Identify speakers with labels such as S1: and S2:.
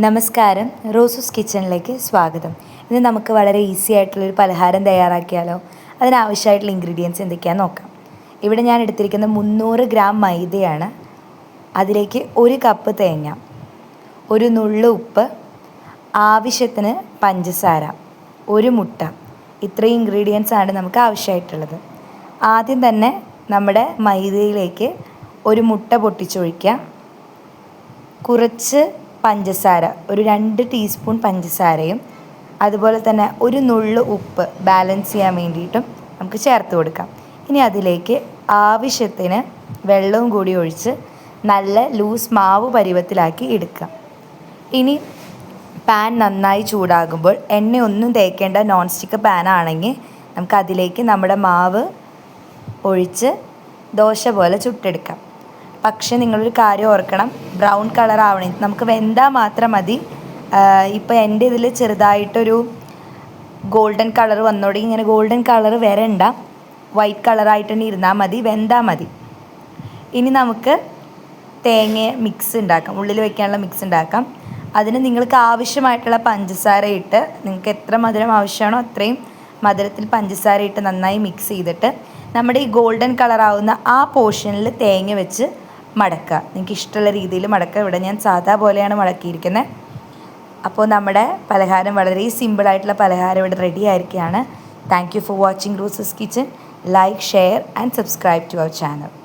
S1: നമസ്കാരം. റോസസ് കിച്ചണിലേക്ക് സ്വാഗതം. ഇന്ന് നമുക്ക് വളരെ ഈസി ആയിട്ടുള്ളൊരു പലഹാരം തയ്യാറാക്കിയാലോ? അതിനാവശ്യമായിട്ടുള്ള ഇൻഗ്രീഡിയൻസ് എന്തൊക്കെയാണെന്ന് നോക്കാം. ഇവിടെ ഞാൻ എടുത്തിരിക്കുന്ന മുന്നൂറ് ഗ്രാം മൈദയാണ്. അതിലേക്ക് ഒരു കപ്പ് തേങ്ങ ഒരു നുള്ളു ഉപ്പ് ആവശ്യത്തിന് പഞ്ചസാര ഒരു മുട്ട. ഇത്രയും ഇൻഗ്രീഡിയൻസ് ആണ് നമുക്ക് ആവശ്യമായിട്ടുള്ളത്. ആദ്യം തന്നെ നമ്മുടെ മൈദയിലേക്ക് ഒരു മുട്ട പൊട്ടിച്ചൊഴിക്കുക കുറച്ച് പഞ്ചസാര ഒരു രണ്ട് ടീസ്പൂൺ പഞ്ചസാരയും അതുപോലെ തന്നെ ഒരു നുള്ളു ഉപ്പ് ബാലൻസ് ചെയ്യാൻ വേണ്ടിയിട്ടും നമുക്ക് ചേർത്ത് കൊടുക്കാം. ഇനി അതിലേക്ക് ആവശ്യത്തിന് വെള്ളവും കൂടി ഒഴിച്ച് നല്ല ലൂസ് മാവ് പരുവത്തിലാക്കി എടുക്കാം. ഇനി പാൻ നന്നായി ചൂടാകുമ്പോൾ എണ്ണ ഒന്നും തേക്കേണ്ട നോൺ സ്റ്റിക്ക് പാൻ ആണെങ്കിൽ നമുക്ക് അതിലേക്ക് നമ്മുടെ മാവ് ഒഴിച്ച് ദോശ പോലെ ചുട്ടെടുക്കാം. പക്ഷേ നിങ്ങളൊരു കാര്യം ഓർക്കണം. ബ്രൗൺ കളർ ആവണേ നമുക്ക് വെന്താൽ മാത്രം മതി. ഇപ്പോൾ എന്റെ ഇതിൽ ചെറുതായിട്ടൊരു ഗോൾഡൻ കളർ വന്നോടി. ഇങ്ങനെ ഗോൾഡൻ കളർ വരണ്ട. വൈറ്റ് കളറായിട്ട് തന്നെ ഇരുന്നാൽ മതി. വെന്താൽ മതി. ഇനി നമുക്ക് തേങ്ങ മിക്സ് ഉണ്ടാക്കാം ഉള്ളിൽ വെക്കാനുള്ള മിക്സ് ഉണ്ടാക്കാം അതിന് നിങ്ങൾക്ക് ആവശ്യമായിട്ടുള്ള പഞ്ചസാര ഇട്ട് നിങ്ങൾക്ക് എത്ര മധുരം ആവശ്യമാണോ അത്രയും മധുരത്തിൽ പഞ്ചസാര ഇട്ട് നന്നായി മിക്സ് ചെയ്തിട്ട് നമ്മുടെ ഈ ഗോൾഡൻ കളറാവുന്ന ആ പോർഷനിൽ തേങ്ങ വെച്ച് മടക്കുക നിങ്ങൾക്ക് ഇഷ്ടമുള്ള രീതിയിൽ മടക്കുക ഇവിടെ ഞാൻ സാധാ പോലെയാണ് മടക്കിയിരിക്കുന്നത്. അപ്പോൾ നമ്മുടെ പലഹാരം വളരെ സിമ്പിളായിട്ടുള്ള പലഹാരം ഇവിടെ റെഡി ആയിരിക്കുകയാണ്. Thank you for watching Roosas kitchen like share and subscribe to our channel